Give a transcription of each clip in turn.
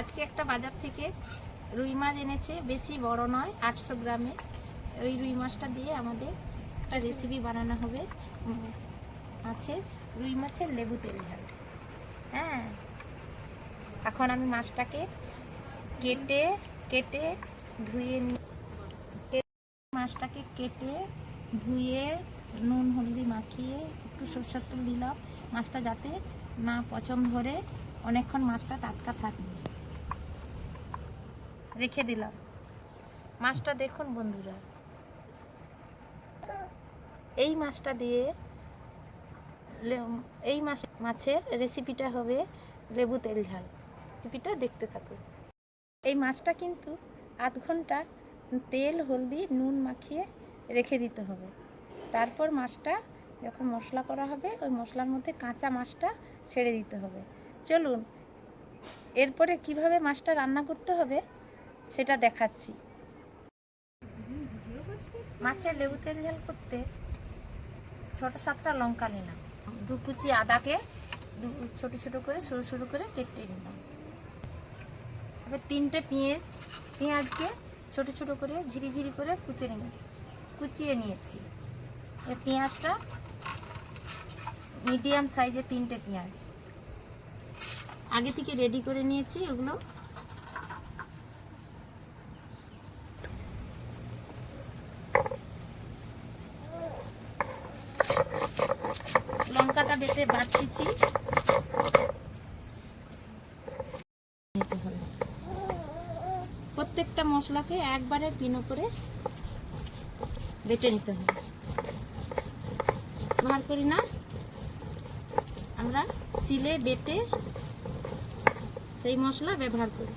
আজকে একটা বাজার থেকে রুই মাছ এনেছে, বেশি বড় নয়, আটশো গ্রামে। ওই রুই মাছটা দিয়ে আমাদের একটা রেসিপি বানানো হবে। আছে রুই মাছের লেবু তেল ঝাল। হ্যাঁ। এখন আমি মাছটাকে কেটে কেটে ধুয়ে মাছটাকে কেটে ধুয়ে নুন, হলদি মাখিয়ে একটু সরষের তেল দিলাম। মাছটা যাতে না পচন ধরে, অনেকক্ষণ মাছটা টাটকা থাকবে। রেখে দিলাম। মাছটা দেখুন বন্ধুরা। এই মাছটা দিয়ে এই মাছ মাছের রেসিপিটা হবে লেবু তেল ঝাল। রেসিপিটা দেখতে থাকুন। এই মাছটা কিন্তু আধ ঘণ্টা তেল, হলদি, নুন মাখিয়ে রেখে দিতে হবে। তারপর মাছটা যখন মশলা করা হবে, ওই মশলার মধ্যে কাঁচা মাছটা ছেড়ে দিতে হবে। চলুন, এরপরে কীভাবে মাছটা রান্না করতে হবে সেটা দেখাচ্ছি। মাছের লেবু তেল ঝাল করতে ছোট সাতটা লঙ্কা নিলাম। দু কুচি আদাকে ছোট ছোট করে, সরু সরু করে কেটে নিলাম। এবার তিনটে পেঁয়াজ, পেঁয়াজকে ছোট ছোট করে ঝিরিঝিরি করে কুচে নিয়ে কুচিয়ে নিয়েছি। এই পেঁয়াজটা মিডিয়াম সাইজের তিনটে পেঁয়াজ। আগে থেকে রেডি করে নিয়েছি ওগুলো বেটে বাটতেছি প্রত্যেকটা মশলাকে একবারে পিনো করে বেটে নিতে হবে। ব্যবহার করি না। আমরা সিলে বেটে সেই মশলা ব্যবহার করি।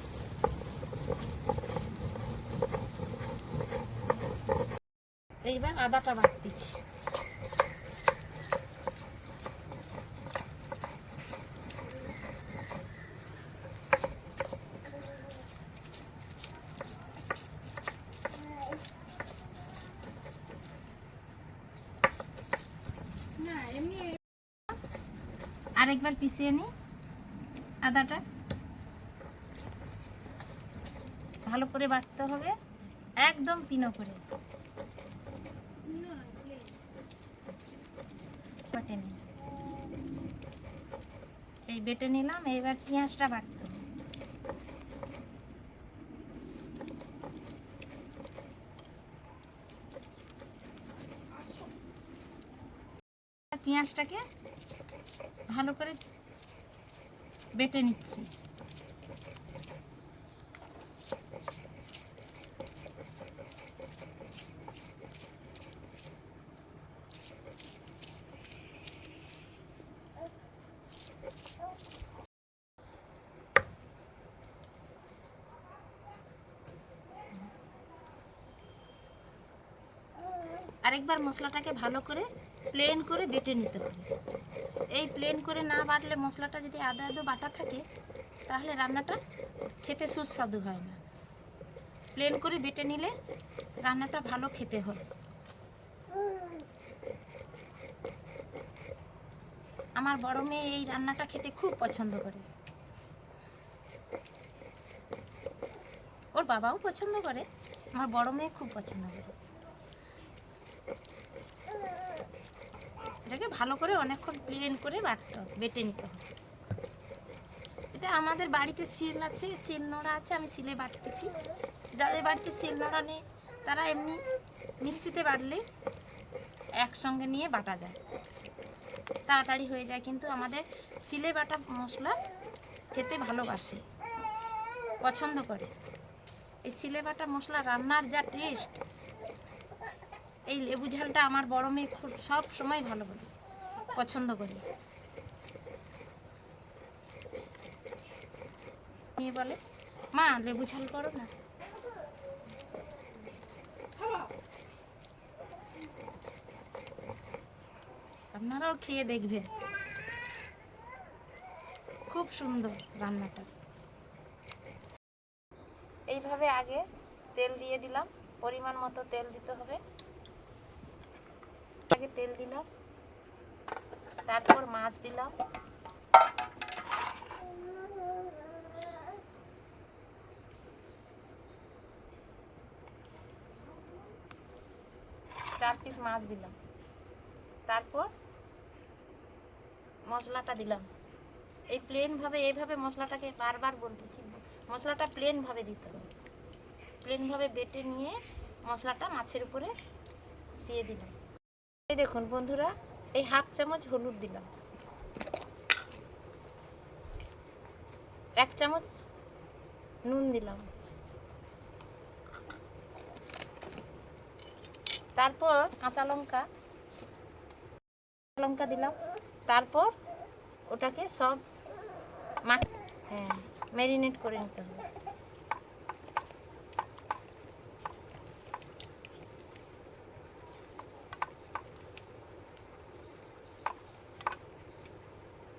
এইবার আদাটা বাটতেছি আরেকবার পিষিয়ে নিই আদাটা। ভালো করে বাটতে হবে, একদম পিনো করে। এই বেটে নিলাম এইবার পেঁয়াজটা বাটতে হবে। পেঁয়াজটাকে ভালো করে বেটে নিচ্ছি। আরেকবার মশলাটাকে ভালো করে প্লেন করে বেটে নিতে হবে। এই প্লেন করে না বাটলে মশলাটা যদি আদা আদা বাটা থাকে, তাহলে রান্নাটা খেতে সুস্বাদু হয় না। প্লেন করে বেটে নিলে রান্নাটা ভালো খেতে হয়। আমার বড় মেয়ে এই রান্নাটা খেতে খুব পছন্দ করে। ওর বাবাও পছন্দ করে, আমার বড় মেয়ে খুব পছন্দ করে। ভালো করে অনেকক্ষণ প্লেন করে বাটতে হবে বেটে নিতে হবে। এটা আমাদের বাড়িতে শিল আছে শিল নোড়া আছে, আমি শিলে বাটতেছি। যাদের বাড়িতে শিল নোড়া নেই, তারা এমনি মিক্সিতে বাটলে একসঙ্গে নিয়ে বাটা যায়। তাড়াতাড়ি হয়ে যায়, কিন্তু আমাদের শিলে বাটা মশলা খেতে ভালোবাসে, পছন্দ করে। এই শিলে বাটা মশলা রান্নার যা টেস্ট এই লেবু ঝালটা আমার বড় মেয়ে খুব সব সময় ভালো বলে। পছন্দ করে। মেয়ে বলে, মা, লেবু ঝাল করো না। আপনারাও খেয়ে দেখবেন। খুব সুন্দর রান্নাটা। এইভাবে আগে তেল দিয়ে দিলাম। পরিমাণ মতো তেল দিতে হবে। আগে তেল দিলাম। তারপর মাছ দিলাম। চার পিস মাছ দিলাম। তারপর মশলাটা দিলাম। এই প্লেনভাবে এইভাবে মশলাটাকে বারবার বলতেছি মশলাটা প্লেনভাবে দিতে হবে। প্লেনভাবে বেটে নিয়ে মশলাটা মাছের উপরে দিয়ে দিলাম। এই দেখুন বন্ধুরা এই হাফ চামচ হলুদ দিলাম। এক চামচ নুন দিলাম। তারপর কাঁচা লঙ্কা লঙ্কা দিলাম। তারপর ওটাকে সব মা হ্যাঁ ম্যারিনেট করে নিতে হবে।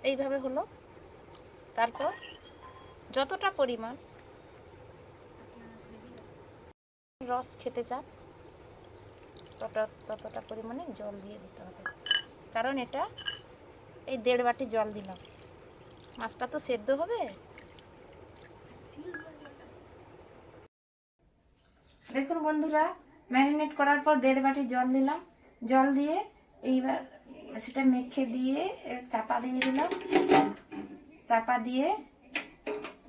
এইভাবে হলো। তারপর যতটা পরিমাণ রস খেতে চান তত ততটা পরিমাণে জল দিয়ে দিতে হবে। কারণ এটা এই দেড় বাটি জল দিলাম। মাছটা তো সেদ্ধ হবে। দেখুন বন্ধুরা, ম্যারিনেট করার পর দেড় বাটি জল দিলাম। জল দিয়ে এইবার সেটা মেখে দিয়ে, চাপা দিয়ে দিলাম। চাপা দিয়ে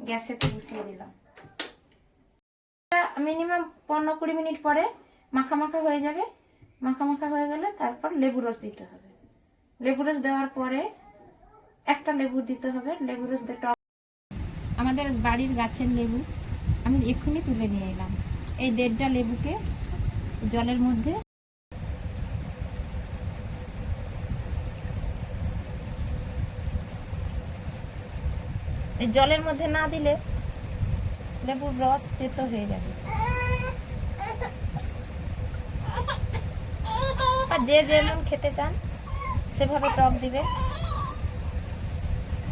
গ্যাসেতে বসিয়ে দিলাম। মিনিমাম পনেরো কুড়ি মিনিট পরে মাখা মাখা হয়ে যাবে। মাখা মাখা হয়ে গেলে তারপর লেবু রস দিতে হবে। লেবু রস দেওয়ার পরে একটা লেবু দিতে হবে। লেবু রস দিয়ে টক আমাদের বাড়ির গাছের লেবু। আমি এক্ষুনি তুলে নিয়ে এলাম। এই দেড়টা লেবুকে জলের মধ্যে এই জলের মধ্যে না দিলে লেবুর রস তেতো হয়ে যাবে। আর যে যেমন খেতে চান, সেভাবে টক দিবে।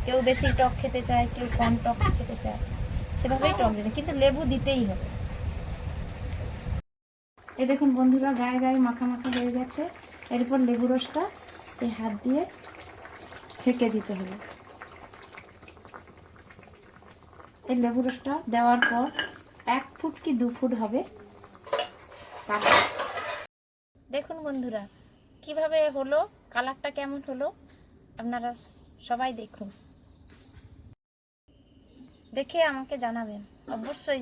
কেউ বেশি টক খেতে চায়, কেউ কম টক খেতে চায়, সেভাবেই টক দেবে। কিন্তু লেবু দিতেই হবে। এই দেখুন বন্ধুরা, গায়ে গায়ে মাখা মাখা হয়ে গেছে। এরপর লেবু রসটা এই হাত দিয়ে ছেঁকে দিতে হবে। এই লেবু রসটা দেওয়ার পর এক ফুট কি দু ফুট হবে? দেখুন বন্ধুরা, কীভাবে হলো, কালারটা কেমন হলো, আপনারা সবাই দেখুন। দেখে আমাকে জানাবেন, অবশ্যই